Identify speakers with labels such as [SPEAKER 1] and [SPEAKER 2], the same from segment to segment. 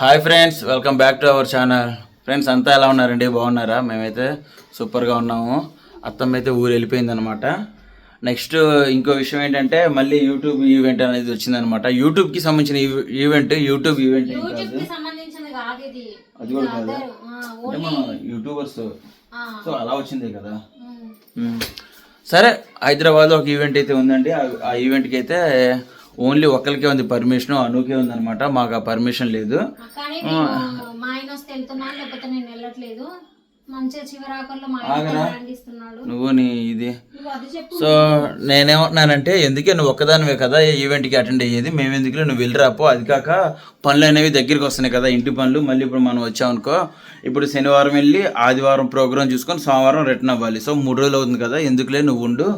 [SPEAKER 1] Hi friends welcome back to our channel friends అంతా ఎలా ఉన్నారండి? బాగున్నారా? మేమైతే సూపర్గా ఉన్నాము. అత్తమ్మ అయితే ఊరు వెళ్ళిపోయింది అనమాట నెక్స్ట్ ఇంకో విషయం ఏంటంటే మళ్ళీ యూట్యూబ్ ఈవెంట్ అనేది వచ్చిందనమాట యూట్యూబ్కి సంబంధించిన ఈవ- ఈవెంట్ యూట్యూబ్ ఈవెంట్ అది కూడా కాదు? అంటే మన యూట్యూబర్స్ సో అలా వచ్చింది కదా. సరే హైదరాబాద్లో ఒక ఈవెంట్ అయితే ఉందండి. ఆ ఈవెంట్కి అయితే ఓన్లీ ఒక్కరికే ఉంది పర్మిషన్ అనుకే ఉందన్నమాట. మాకు ఆ పర్మిషన్ లేదు.
[SPEAKER 2] మా ఆయన వస్తే వెళ్తున్నాను లేకపోతే నేను వెళ్ళట్లేదు.
[SPEAKER 1] నువ్వు నీ ఇది. సో నేనేమంటున్నానంటే ఎందుకే నువ్వు ఒక్కదానివే కదా ఈ ఈవెంట్కి అటెండ్ అయ్యేది? మేము ఎందుకులే నువ్వు వెళ్ళిరాపో అది కాక పనులు అనేవి దగ్గరికి వస్తున్నాయి కదా ఇంటి పనులు. మళ్ళీ ఇప్పుడు మనం వచ్చామనుకో ఇప్పుడు శనివారం వెళ్ళి ఆదివారం ప్రోగ్రామ్ చూసుకొని సోమవారం రిటర్న్ అవ్వాలి. సో మూడు రోజులు అవుతుంది కదా ఎందుకులే నువ్వు ఉండు.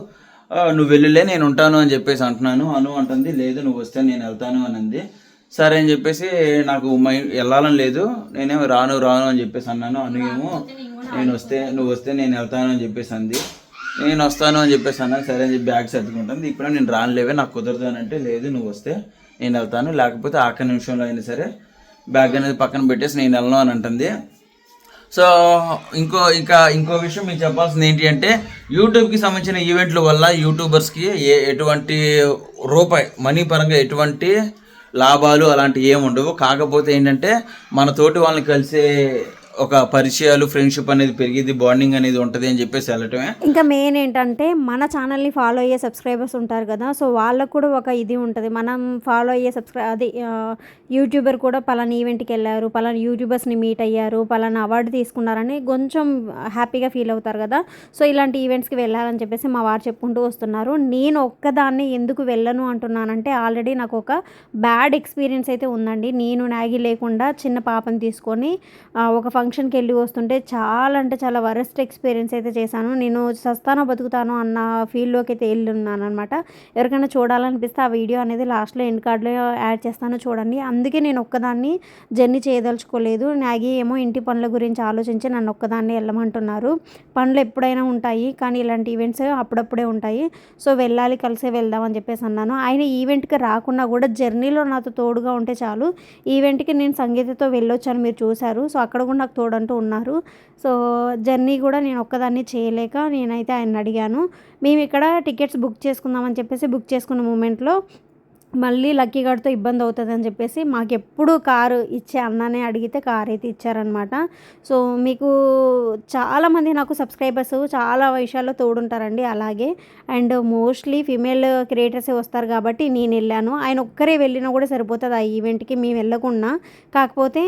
[SPEAKER 1] నువ్వు వెళ్ళిలే నేను ఉంటాను అని చెప్పేసి అంటున్నాను. అను అంటుంది. లేదు నువ్వు వస్తే నేను వెళ్తాను అని అంది సరే అని చెప్పేసి నాకు మై వెళ్ళాలని లేదు. నేనేమో రాను రాను అని చెప్పేసి అన్నాను. అను ఏమో నేను వస్తే నువ్వు వస్తే నేను వెళ్తాను అని చెప్పేసి అంది. నేను వస్తాను అని చెప్పేసి అన్నాను. సరే అని చెప్పి బ్యాగ్ సర్దుకుంటుంది. ఇప్పుడు నేను రానులేవే నాకు కుదరదు అని అంటే లేదు నువ్వు వస్తే నేను వెళ్తాను. లేకపోతే ఆఖరి నిమిషంలో అయినా సరే బ్యాగ్ అనేది పక్కన పెట్టేసి నేను వెళ్ళను అని అంటుంది. సో ఇంకో ఇంకా ఇంకో విషయం మీకు చెప్పాల్సింది ఏంటి అంటే యూట్యూబ్కి సంబంధించిన ఈవెంట్ల వల్ల యూట్యూబర్స్కి ఏ ఎటువంటి రూపాయి మనీ పరంగా ఎటువంటి లాభాలు అలాంటివి ఏమి ఉండవు కాకపోతే ఏంటంటే మన తోటి వాళ్ళని కలిసే ఒక పరిచయాలు ఫ్రెండ్షిప్ అనేది పెరిగింది బాండింగ్ అనేది ఉంటుంది అని చెప్పేసి వెళ్ళటమే?
[SPEAKER 3] ఇంకా మెయిన్ ఏంటంటే మన ఛానల్ని ఫాలో అయ్యే సబ్స్క్రైబర్స్ ఉంటారు కదా సో వాళ్ళకు కూడా ఒక ఇది ఉంటుంది. మనం ఫాలో అయ్యే సబ్స్క్రై అది యూట్యూబర్ కూడా పలానా ఈవెంట్కి వెళ్ళారు పలానా యూట్యూబర్స్ని మీట్ అయ్యారు పలానా అవార్డు తీసుకున్నారని కొంచెం హ్యాపీగా ఫీల్ అవుతారు కదా. సో ఇలాంటి ఈవెంట్స్కి వెళ్ళాలని చెప్పేసి మా వారు చెప్పుకుంటూ వస్తున్నారు. నేను ఒక్కదాన్ని ఎందుకు వెళ్ళను అంటున్నానంటే ఆల్రెడీ నాకు ఒక బ్యాడ్ ఎక్స్పీరియన్స్ అయితే ఉందండి. నేను నాగి లేకుండా చిన్న పాపను తీసుకొని ఒక ఫంక్షన్కి వెళ్ళి వస్తుంటే చాలా అంటే చాలా వరస్ట్ ఎక్స్పీరియన్స్ అయితే చేశాను. నేను సస్తానో బతుకుతానో అన్న ఫీల్డ్లోకి అయితే వెళ్ళి ఉన్నాను అనమాట ఎవరికైనా చూడాలనిపిస్తే ఆ వీడియో అనేది లాస్ట్లో ఎండ్ కార్డ్లో యాడ్ చేస్తాను చూడండి. అందుకే నేను ఒక్కదాన్ని జర్నీ చేయదలుచుకోలేదు. నాగి ఏమో ఇంటి పనుల గురించి ఆలోచించి నన్ను ఒక్కదాన్ని వెళ్ళమంటున్నారు పనులు ఎప్పుడైనా ఉంటాయి కానీ ఇలాంటి ఈవెంట్స్ అప్పుడప్పుడే ఉంటాయి. సో వెళ్ళాలి కలిసే వెళ్దాం అని చెప్పేసి అన్నాను. ఆయన ఈవెంట్కి రాకుండా కూడా జర్నీలో నాతో తోడుగా ఉంటే చాలు. ఈవెంట్కి నేను సంగీతతో వెళ్ళొచ్చాను మీరు చూశారు. సో అక్కడ కూడా నాకు తోడంటూ ఉన్నారు. సో జర్నీ కూడా నేను ఒక్కదాన్ని చేయలేక నేనైతే ఆయన అడిగాను మేము ఇక్కడ టికెట్స్ బుక్ చేసుకుందామని చెప్పేసి బుక్ చేసుకున్న మూమెంట్లో మళ్ళీ లక్కీ గార్డ్తో ఇబ్బంది అవుతుంది అని చెప్పేసి మాకు ఎప్పుడు కారు ఇచ్చే అన్ననే అడిగితే కార్ అయితే ఇచ్చారనమాట సో మీకు చాలామంది నాకు సబ్స్క్రైబర్స్ చాలా విషయాల్లో తోడుంటారండి అలాగే. అండ్ మోస్ట్లీ ఫిమేల్ క్రియేటర్సే వస్తారు కాబట్టి నేను వెళ్ళాను. ఆయన ఒక్కరే వెళ్ళినా కూడా సరిపోతుంది ఆ ఈవెంట్కి మేము వెళ్ళకుండా కాకపోతే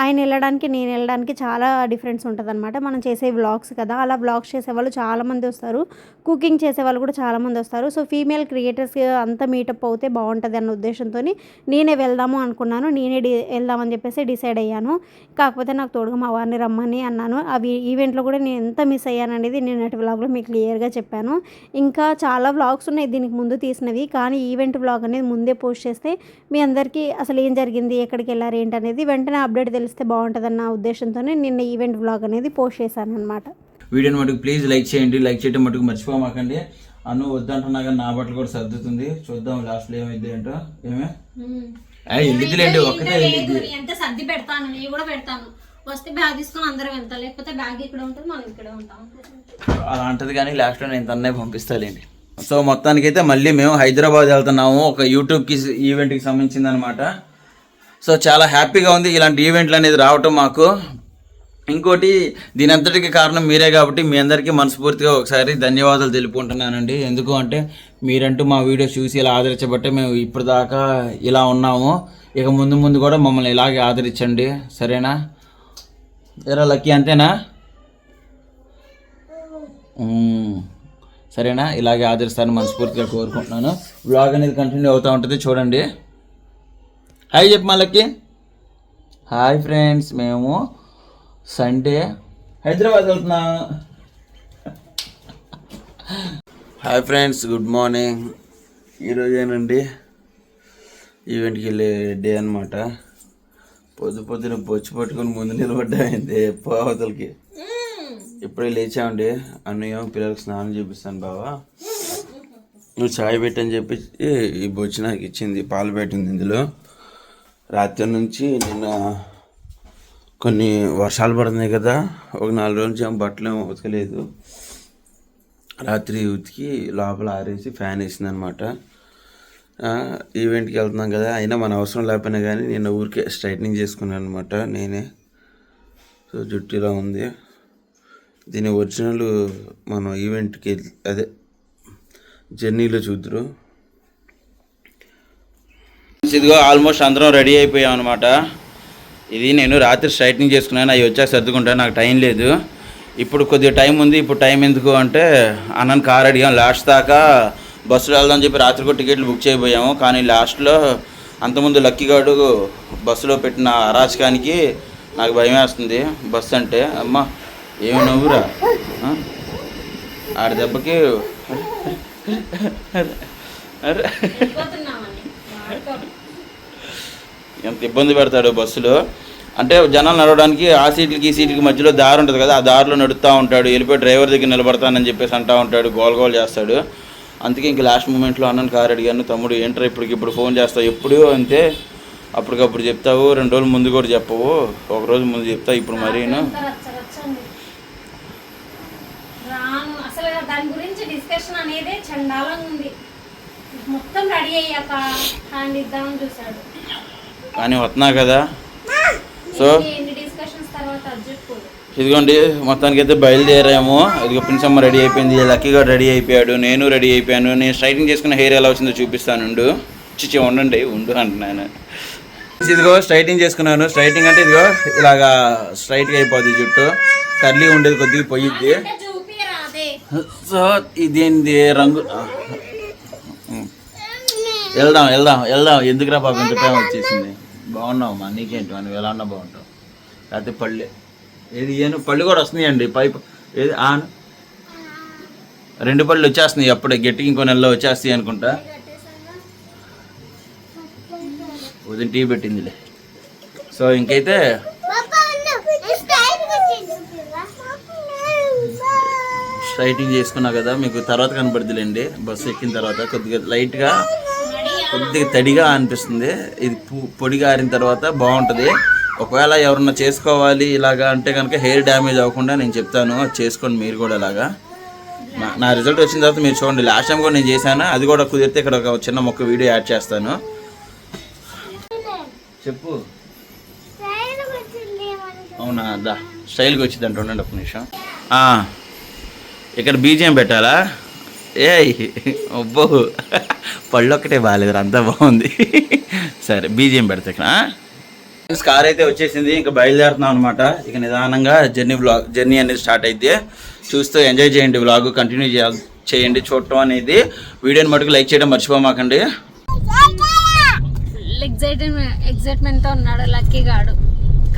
[SPEAKER 3] ఆయన వెళ్ళడానికి నేను వెళ్ళడానికి చాలా డిఫరెన్స్ ఉంటుంది అనమాట మనం చేసే వ్లాగ్స్ కదా అలా వ్లాగ్స్ చేసేవాళ్ళు చాలామంది వస్తారు. కుకింగ్ చేసే వాళ్ళు కూడా చాలామంది వస్తారు. సో ఫీమేల్ క్రియేటర్స్ అంతా మీటప్ అవుతే బాగుంటుంది అన్న ఉద్దేశంతో నేనే వెళ్దాము అనుకున్నాను. నేనే డి వెళ్దామని చెప్పేసి డిసైడ్ అయ్యాను. కాకపోతే నాకు తోడుగా మా వారిని రమ్మని అన్నాను. అవి ఈవెంట్లో కూడా నేను ఎంత మిస్ అయ్యాను అనేది నేను అటు వ్లాగ్లో మీకు క్లియర్గా చెప్పాను. ఇంకా చాలా వ్లాగ్స్ ఉన్నాయి దీనికి ముందు తీసినవి. కానీ ఈవెంట్ వ్లాగ్ అనేది ముందే పోస్ట్ చేస్తే మీ అందరికీ అసలు ఏం జరిగింది ఎక్కడికి వెళ్ళారు ఏంటనేది వెంటనే అప్డేట్ తెలిస్తే బాగుంటుందన్న ఉద్దేశంతోనే నిన్న ఈవెంట్ వ్లాగ్ అనేది పోస్ట్ చేశాను అనమాట
[SPEAKER 1] వీడియోని మటుకు ప్లీజ్ లైక్ చేయండి. లైక్ చేయడం మటుకు మర్చిపోమాకండి. అను వద్దంటున్నా కానీ నా బట్టలు కూడా సర్దుతుంది చూద్దాం లాస్ట్లో ఏమైంది ఏంటో ఏమే? వెళ్ళిద్దిలేండి ఒక్కటే
[SPEAKER 2] ఎంత సర్ది పెడతాను? నేను కూడా పెడతాను. వస్తే బ్యాగ్ తీసుకొని అందరం వెళ్తాం. లేకపోతే బ్యాగ్ ఇక్కడ ఉంటుంది మనం ఇక్కడే ఉంటాం.
[SPEAKER 1] అలా అంటది కానీ లాస్ట్లో నేను తన్నే పంపిస్తాలేండి. సో మొత్తానికైతే మళ్ళీ మేము హైదరాబాద్ వెళ్తున్నాము. ఒక యూట్యూబ్కి ఈవెంట్కి సంబంధించింది అనమాట సో చాలా హ్యాపీగా ఉంది. ఇలాంటి ఈవెంట్లు అనేది రావటం మాకు. ఇంకోటి దీని అంతటికి కారణం మీరే కాబట్టి మీ అందరికీ మనస్ఫూర్తిగా ఒకసారి ధన్యవాదాలు తెలుపుకుంటున్నానండి. ఎందుకు అంటే మీరంటూ మా వీడియోస్ చూసి ఇలా ఆదరించబట్టే మేము ఇప్పటిదాకా ఇలా ఉన్నాము. ఇక ముందు ముందు కూడా మమ్మల్ని ఇలాగే ఆదరించండి. సరేనా? ఎరా లక్కీ అంతేనా? సరేనా? ఇలాగే ఆదరిస్తాను మనస్ఫూర్తిగా కోరుకుంటున్నాను. బ్లాగ్ అనేది కంటిన్యూ అవుతూ ఉంటుంది. చూడండి. హాయ్ చెప్పు మళ్ళకి హాయ్ ఫ్రెండ్స్ మేము సండే హైదరాబాద్ వెళ్తున్నాం. హాయ్ ఫ్రెండ్స్ గుడ్ మార్నింగ్ ఈరోజేనండి ఈవెంట్కి వెళ్ళే డే అనమాట పొద్దు పొద్దున బొచ్చు పట్టుకొని ముందు నిలబడ్డాయింది పోవతలకి ఇప్పుడే లేచామండి. అన్నయ్య పిల్లలకు స్నానం చేపిస్తాను బావా. నువ్వు చాయ్ పెట్టని చెప్పి ఈ బొచ్చు నాకు ఇచ్చింది పాలు పెట్టింది ఇందులో. రాత్రి నుంచి నిన్న కొన్ని వర్షాలు పడుతున్నాయి కదా. ఒక నాలుగు రోజుల నుంచి ఏం బట్టలు ఏమి ఉతకలేదు. రాత్రి ఉతికి లోపల ఆరేసి ఫ్యాన్ వేసింది అనమాట ఈవెంట్కి వెళ్తున్నాం కదా. అయినా మన అవసరం లేకపోయినా కానీ నేను ఊరికే స్ట్రైట్నింగ్ చేసుకున్నాను అనమాట నేనే. సో జుట్టు ఇలా ఉంది. దీని ఒరిజినల్ మనం ఈవెంట్కి అదే జర్నీలో చూద్దరు. ఇదిగో ఆల్మోస్ట్ అందరం రెడీ అయిపోయాం అనమాట ఇది నేను రాత్రి స్ట్రైట్నింగ్ చేసుకున్నాను అవి వచ్చాక సర్దుకుంటాను నాకు టైం లేదు. ఇప్పుడు కొద్దిగా టైం ఉంది ఇప్పుడు టైం ఎందుకు అంటే అన్నని కార్ అడిగాం లాస్ట్ దాకా బస్సులో వెళ్దాం చెప్పి రాత్రి కూడా టికెట్లు బుక్ చేయబోయాము. కానీ లాస్ట్లో అంతకుముందు లక్కీగాడు బస్సులో పెట్టిన అరాచకానికి నాకు భయం వేస్తుంది. బస్సు అంటే అమ్మ ఏమి నవ్వురా? ఆడి దెబ్బకి అరే
[SPEAKER 2] వాడుకో.
[SPEAKER 1] ఎంత ఇబ్బంది పెడతాడు బస్సులో? అంటే జనాలు నడవడానికి ఆ సీట్లకి ఈ సీట్లకి మధ్యలో దారి ఉంటుంది కదా ఆ దారిలో నడుస్తూ ఉంటాడు వెళ్ళిపోయి డ్రైవర్ దగ్గర నిలబడతానని చెప్పేసి అంటూ ఉంటాడు గోల్ గోల్ చేస్తాడు. అందుకే ఇంక లాస్ట్ మూమెంట్లో అన్నను కారు అడిగాను తమ్ముడు ఏంట్రా ఇప్పటికి ఇప్పుడు ఫోన్ చేస్తావు? ఎప్పుడు అంతే అప్పటికప్పుడు చెప్తావు రెండు రోజులు ముందు కూడా చెప్పవు ఒక రోజు ముందు చెప్తావు ఇప్పుడు మరీను
[SPEAKER 2] అంతా రచ్చ రచ్చ ఉంది. రాను అసలు దాని గురించి డిస్కషన్ అనేది చండాలంగా ఉంది. మొత్తం రెడీ అయ్యాక హ్యాండ్ ఇద్దామని చూశాడు.
[SPEAKER 1] కానీ వస్తున్నా కదా. సో ఇదిగోండి మొత్తానికి అయితే బయలుదేరాము. ఇదిగో ప్రిన్సమ్మ రెడీ అయిపోయింది లక్కీగా రెడీ అయిపోయాడు నేను రెడీ అయిపోయాను. నేను స్ట్రైటింగ్ చేసుకున్న హెయిర్ ఎలా వచ్చిందో చూపిస్తాను ఉండు. చిచి ఉండండి ఉండు అంటున్నాను. ఇదిగో స్ట్రైటింగ్ చేసుకున్నాను. స్ట్రైటింగ్ అంటే ఇదిగో ఇలాగా స్ట్రైట్గా అయిపోద్ది జుట్టు. కర్లీ ఉండేది కొద్దిగా పోయిద్ది. సో ఇదేంది రంగు? వెళ్దాం వెళ్దాం వెళ్దాం. ఎందుకురా పాపం ఇంత టైం వచ్చేసింది? బాగున్నావు మా నీకేంటి? మనం ఎలా ఉన్నా బాగుంటావు. లేకపోతే పళ్ళే ఏది ఏను? పళ్ళు కూడా వస్తున్నాయండి. పైపు ఏది ఆన్ రెండు పళ్ళు వచ్చేస్తున్నాయి అప్పుడే. గట్టికి ఇంకో నెలలో వచ్చేస్తాయి అనుకుంటా. ఉదయం టీ పెట్టిందిలే. సో ఇంకైతే స్ట్రైటింగ్ చేసుకున్నా కదా మీకు తర్వాత కనపడుతుందిలేండి బస్సు ఎక్కిన తర్వాత కొద్దిగా లైట్గా కొద్దిగా తడిగా అనిపిస్తుంది. ఇది పొడి పొడిగా ఆరిన తర్వాత బాగుంటుంది. ఒకవేళ ఎవరన్నా చేసుకోవాలి ఇలాగా అంటే కనుక హెయిర్ డ్యామేజ్ అవ్వకుండా నేను చెప్తాను. అది చేసుకోండి మీరు కూడా ఇలాగా. నా రిజల్ట్ వచ్చిన తర్వాత మీరు చూడండి. లాస్ట్ టైం కూడా నేను చేశాను. అది కూడా కుదిరితే ఇక్కడ ఒక చిన్న మొక్క వీడియో యాడ్ చేస్తాను. చెప్పు. అవునా? దా స్టైల్కి వచ్చింది అంటుండండి ఒక నిమిషం. ఇక్కడ బీజియం పెట్టాలా? ఏయ్ అబ్బో. పళ్ళు ఒక్కటే బాగాలేదు అంతా బాగుంది. సరే బీజియం పెడతా ఇక్కడ కార్ అయితే వచ్చేసింది ఇంకా బయలుదేరుతున్నాం అనమాట ఇక నిదానంగా జర్నీ బ్లాగ్ జర్నీ అనేది స్టార్ట్ అయితే చూస్తూ ఎంజాయ్ చేయండి బ్లాగ్ కంటిన్యూ చేయండి చూడటం అనేది. వీడియోని మటుకు లైక్ చేయడం మర్చిపోమాకండి.
[SPEAKER 2] ఫుల్ ఎగ్జైట్మెంట్ ఉన్నాడు లక్కీ గాడు.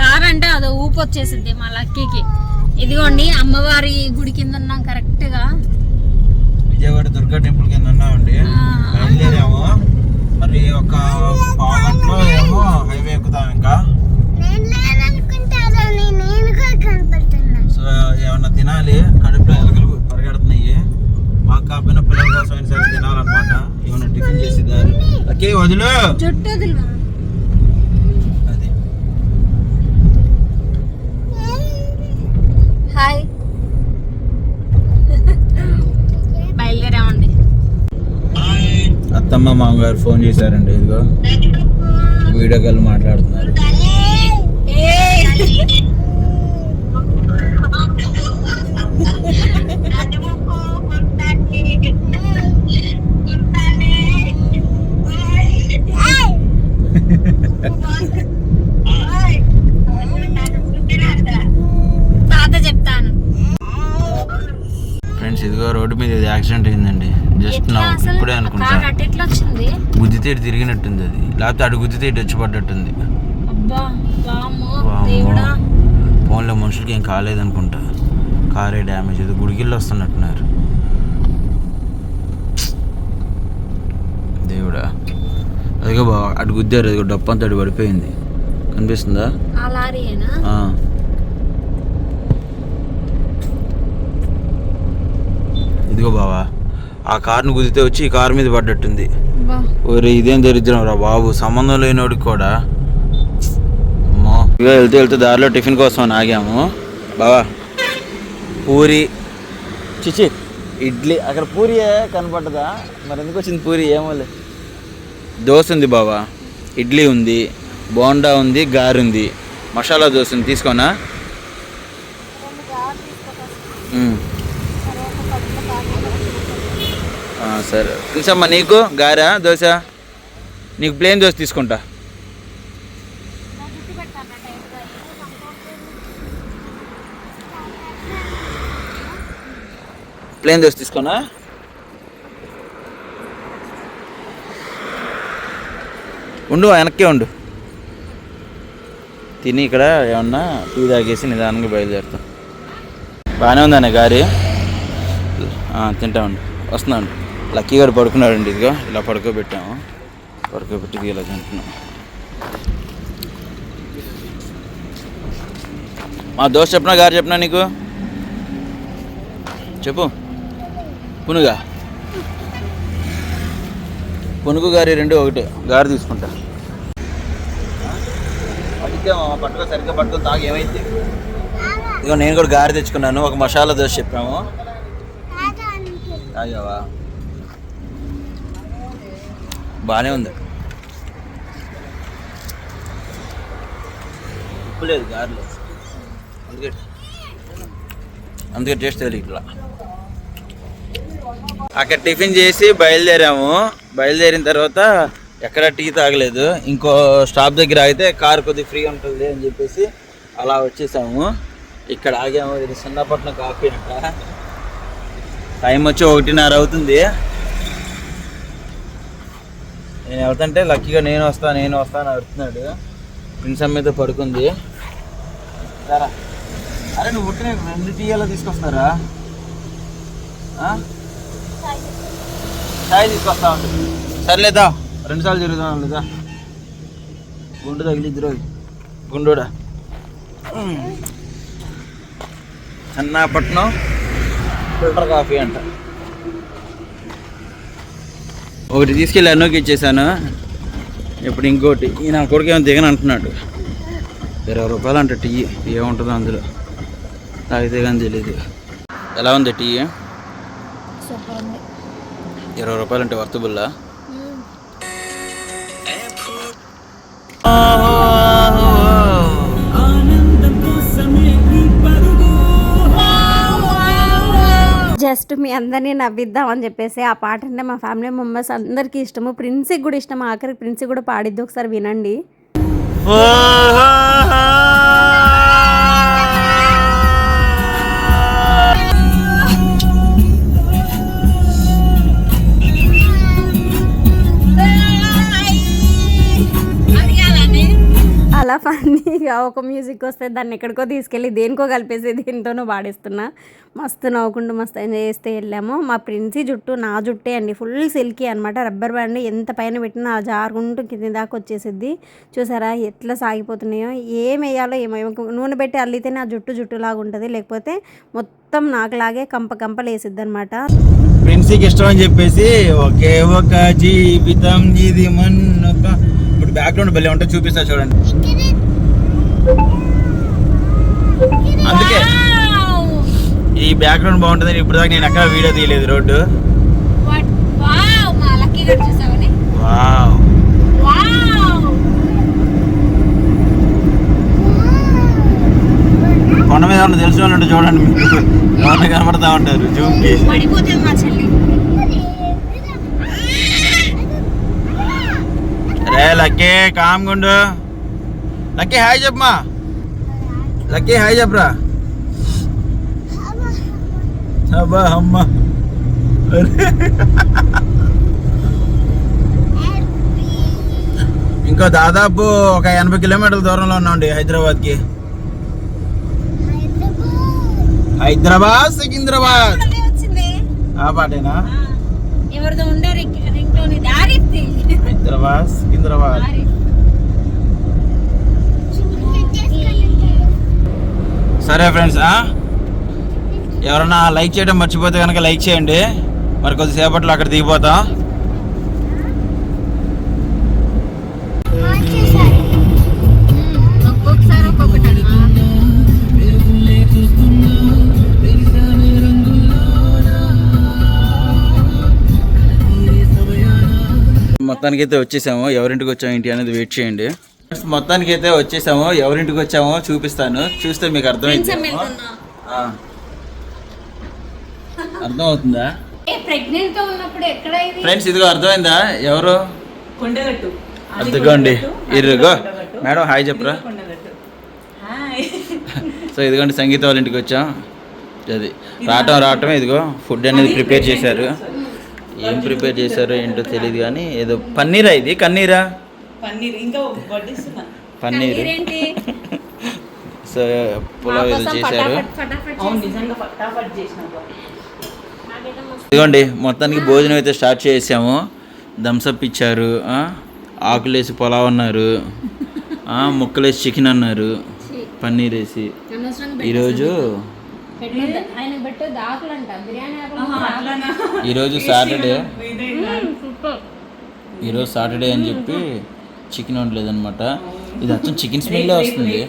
[SPEAKER 2] కార్ అంటే అదో ఊపు వచ్చేసింది మా లక్కీకి. ఇదిగోండి అమ్మవారి గుడి కింద ఉన్నాం కరెక్ట్గా
[SPEAKER 1] విజయవాడ దుర్గా టెంపుల్ కింద ఉన్నామండి. బయలుదేరాము. మరి ఒక పావు గంటలో ఏమో హైవే ఎక్కుతాం ఇంకా. సో ఏమన్నా తినాలి? కడుపులో ఎలకలు పరిగెడుతున్నాయి. మాకు కాకపోయినా పిల్లల కోసం తినాలన్నమాట. ఏమన్నా టిఫిన్ చేసేదారు ఓకే వదిలు
[SPEAKER 2] జుట్టు వదిలు.
[SPEAKER 1] అది
[SPEAKER 2] హాయ్ బయలుదేరామండి
[SPEAKER 1] మామగారు ఫోన్ చేశారండి ఇదిగో. వీడియో కాల్ మాట్లాడుతున్నారు. ఫ్రెండ్స్ ఇదిగో రోడ్డు మీద ఇది యాక్సిడెంట్ అయిందండి. జస్ట్ నా ఇప్పుడే అనుకుంటా. గుద్దితే తిరిగినట్టుంది అది. లేకపోతే అటు గుద్దితే ఇటు వచ్చి పడ్డట్టుంది ఫోన్లో మనుషులకి ఏం కాలేదనుకుంటా. కారే డ్యామేజ్ అది గుడిగిల్లో వస్తున్నట్టున్నారు. దేవుడా. అదిగో బావ అటు గుద్దారు అదిగో డప్పంతా అటు పడిపోయింది. కనిపిస్తుందా. ఇదిగో బావా. ఆ కార్ను గుద్దితే వచ్చి ఈ కారు మీద పడ్డట్టుంది. ఒరే ఇదేం దరిద్రం రా బాబు. సంబంధం లేనివాడికి కూడా. ఇగో వెళ్తూ వెళ్తూ దారిలో టిఫిన్ కోసం ఆగాము. బావా. పూరి. చిచి. ఇడ్లీ. అక్కడ పూరి కనపడ్డదా? మరి ఎందుకు వచ్చింది పూరి? ఏమోలే. దోశ ఉంది బావా. ఇడ్లీ ఉంది. బోండా ఉంది. గారి ఉంది. మసాలా దోశ ఉంది. తీసుకోనా ఉమ్. ఆ, సరే. తెలుసమ్మా నీకు గారా దోశ? నీకు ప్లేన్ దోశ తీసుకుంటా. ప్లేన్ దోశ తీసుకోనా? ఉండు వెనక్కే ఉండు. తిని ఇక్కడ ఏమన్నా టీ తాగేసి నిదానంగా బయలుదేరుతాం. బాగానే ఉందన్న గారి? తింటా ఉండు. వస్తున్నాను లక్కీ గారు పడుకున్నాడండి ఇదిగో ఇలా పడుకోబెట్టాము. పడుకోబెట్టి ఇలా తింటున్నాం. మా దోశ చెప్పినా గారు చెప్పినా నీకు? చెప్పు. పునుగా. పునుగు గారి రెండు ఒకటే. గారి తీసుకుంటా. పట్టుకో సరిగ్గా పట్టుకొని తాగు ఏమైంది? ఇదిగో నేను కూడా గారి తెచ్చుకున్నాను. ఒక మసాలా దోశ చెప్పాము. తాగావా? బాగానే ఉంది. ఉప్పు లేదు గారిలో. అందుకే అందుకే టేస్ట్ తెలియదు ఇట్లా. అక్కడ టిఫిన్ చేసి బయలుదేరాము. బయలుదేరిన తర్వాత ఎక్కడ టీ తాగలేదు. ఇంకో స్టాప్ దగ్గర ఆగితే కార్ కొద్దిగా ఫ్రీ ఉంటుంది అని చెప్పేసి అలా వచ్చేసాము. ఇక్కడ ఆగాము. ఇది చిన్నపట్నం కాఫీ అంట టైం వచ్చి ఒకటిన్నర అవుతుంది. నేను వెళ్తుంటే లక్కీగా నేను వస్తా నేను వస్తా అని అడుగుతున్నాడు. ప్రిన్సమ్ మీద పడుకుంది. సరా. అరే నువ్వు పుట్టిన రెండు టీయాలో తీసుకొస్తారా చాయ్ తీసుకొస్తా సర్లేదా రెండు సార్లు తిరుగుదాం లేదా గుండు తగిలిద్దు రోజు గుండోడా. చెన్నాపట్నం ఫిల్టర్ కాఫీ అంట. ఒకటి తీసుకెళ్ళి అన్నోకి ఇచ్చేసాను. ఇప్పుడు ఇంకోటి ఈ నా కొడుకు ఏమో దిగను అంటున్నాడు. ఇరవై రూపాయలు అంట టీ ఏముంటుందో అందులో. తాగితే కానీ తెలియదు ఎలా ఉంది టీ? ఇరవై రూపాయలు అంటే వర్తబుల్లా
[SPEAKER 3] జస్ట్ మీ అందరినీ నవ్విద్దామని చెప్పేసి ఆ పాట అంటే మా ఫ్యామిలీ మెంబర్స్ అందరికీ ఇష్టము. ప్రిన్సీకి కూడా ఇష్టం ఆఖరికి ప్రిన్సీ కూడా పాడిద్ది. ఒకసారి వినండి. అలా ఫన్నీగా ఒక మ్యూజిక్ వస్తే దాన్ని ఎక్కడికో తీసుకెళ్ళి దేనికో కలిపేసి దీంతోనూ పాడిస్తున్నా. మస్తు నవ్వుకుంటూ మస్తు ఎంజాయ్ చేస్తే వెళ్ళాము. మా ప్రిన్సీ జుట్టు నా జుట్టే అండి. ఫుల్ సిల్కీ అనమాట రబ్బర్ బ్యాండ్ ఎంత పైన పెట్టినా ఆ జారుకుంటూ కింది దాకా వచ్చేసిద్ది. చూసారా ఎట్లా సాగిపోతున్నాయో ఏం వేయాలో ఏమో. నూనె పెట్టి అల్లితేనే ఆ జుట్టు జుట్టులాగా ఉంటుంది. లేకపోతే మొత్తం నాకులాగే కంప కంపలు వేసిద్ది అనమాట
[SPEAKER 1] ప్రిన్సీకి ఇష్టం అని చెప్పేసి ఒకే ఒక జీవితం ఇది మన్నొక ఇప్పుడు బ్యాక్గ్రౌండ్ భలే ఉంటే చూపిస్తా చూడండి. బ్యాక్గ్రౌండ్ బాగుంటుంది ఇప్పుడు దాకా నేను ఎక్కడ వీడియో తీయలేదు రోడ్డు. కొండ మీద ఉన్న తెలిసిన వాళ్ళు చూడండి. మీకు ఎవరైనా కనబడతా ఉంటారు
[SPEAKER 2] చెల్లి.
[SPEAKER 1] రే లక్కీ కామ్గుండు లక్కీ హాయ్ చెప్పమా. లక్కీ హాయ్ చెప్పరా. అబ్బా అమ్మ ఇంకో దాదాపు ఒక ఎనభై కిలోమీటర్ల దూరంలో ఉన్నామండి హైదరాబాద్కి. హైదరాబాద్. సికింద్రాబాద్. ఆ పాటేనా? హైదరాబాద్ సికింద్రాబాద్. సరే ఫ్రెండ్స్ ఎవరన్నా లైక్ చేయడం మర్చిపోతే కనుక లైక్ చేయండి. మరి కొద్దిసేపట్లో అక్కడ దిగిపోతా. మొత్తానికి అయితే వచ్చేసాము. ఎవరింటికి వచ్చాము ఏంటి అనేది వెయిట్ చేయండి. మొత్తానికి అయితే వచ్చేసాము. ఎవరింటికి వచ్చామో చూపిస్తాను. చూస్తే మీకు అర్థమైంది. ఆ. అర్థమవుతుందా?
[SPEAKER 2] ఏ ప్రెగ్నెంట్తో ఉన్నప్పుడు ఎక్కడ
[SPEAKER 1] ఫ్రెండ్స్ ఇదిగో అర్థమైందా? ఎవరు?
[SPEAKER 4] కొండగట్టు.
[SPEAKER 1] అదిగోండి ఇరుగో. మేడం హాయ్ చెప్పరా? సో ఇదిగోండి సంగీత వాళ్ళ ఇంటికి వచ్చాం. అది రావటం రావటం ఇదిగో ఫుడ్ అనేది ప్రిపేర్ చేశారు. ఏం ప్రిపేర్ చేశారో ఏంటో తెలియదు కానీ ఏదో పన్నీరా ఇది? కన్నీరా?
[SPEAKER 4] పన్నీర్ ఇంకా వడ్డిస్తున్నా
[SPEAKER 1] పన్నీర్.
[SPEAKER 2] ఏంటి
[SPEAKER 1] సో పులావ్ ఏదో చేశారు. ఇదిగోండి మొత్తానికి భోజనం అయితే స్టార్ట్ చేసాము. థమ్సప్ ఇచ్చారు ఆ, ఆకులేసి పులావ్ అన్నారు ఆ, ముక్కలేసి చికెన్ అన్నారు పన్నీర్ వేసి ఈరోజు
[SPEAKER 2] ఆకులు ఆకులు.
[SPEAKER 1] ఈరోజు సాటర్డే. ఈరోజు సాటర్డే అని చెప్పి చికెన్ వండలేదన్నమాట. ఇది అచ్చం చికెన్ స్మెల్లే వస్తుంది.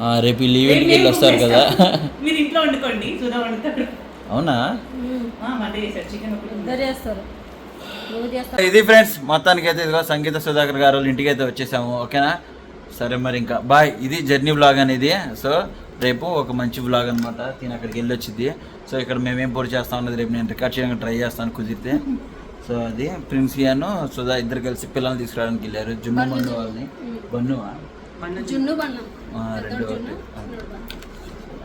[SPEAKER 1] ఆ, రేపు వీళ్ళు ఈవెంట్కి వెళ్ళి వస్తారు కదా.
[SPEAKER 4] మీరు ఇంట్లో వండుకోండి సుధా వండుతాడు.
[SPEAKER 1] అవునా? ఇది ఫ్రెండ్స్ మొత్తానికి అయితే ఇదిగో సంగీత సుధాకర్ గారు వాళ్ళ ఇంటికి అయితే వచ్చేసాము ఓకేనా? సరే మరి ఇంకా బాయ్. ఇది జర్నీ బ్లాగ్ అనేది. సో రేపు ఒక మంచి బ్లాగ్ అనమాట తిని అక్కడికి వెళ్ళి వచ్చింది సో ఇక్కడ మేమేం పొడి చేస్తాం అన్నది రేపు నేను రికార్డ్ చేయడానికి ట్రై చేస్తాను కుదిరితే. సో అది ప్రిన్సియాను సుధా ఇద్దరు కలిసి పిల్లల్ని తీసుకురావడానికి వెళ్ళారు. జుమ్ము మండు వాళ్ళని.
[SPEAKER 2] జున్ను బన్నం.
[SPEAKER 1] రెండు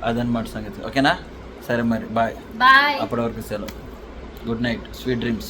[SPEAKER 1] అదనమాట సంగతి ఓకేనా? సరే మరి బాయ్
[SPEAKER 2] బాయ్
[SPEAKER 1] అప్పటి వరకు సెలవు. Good night sweet dreams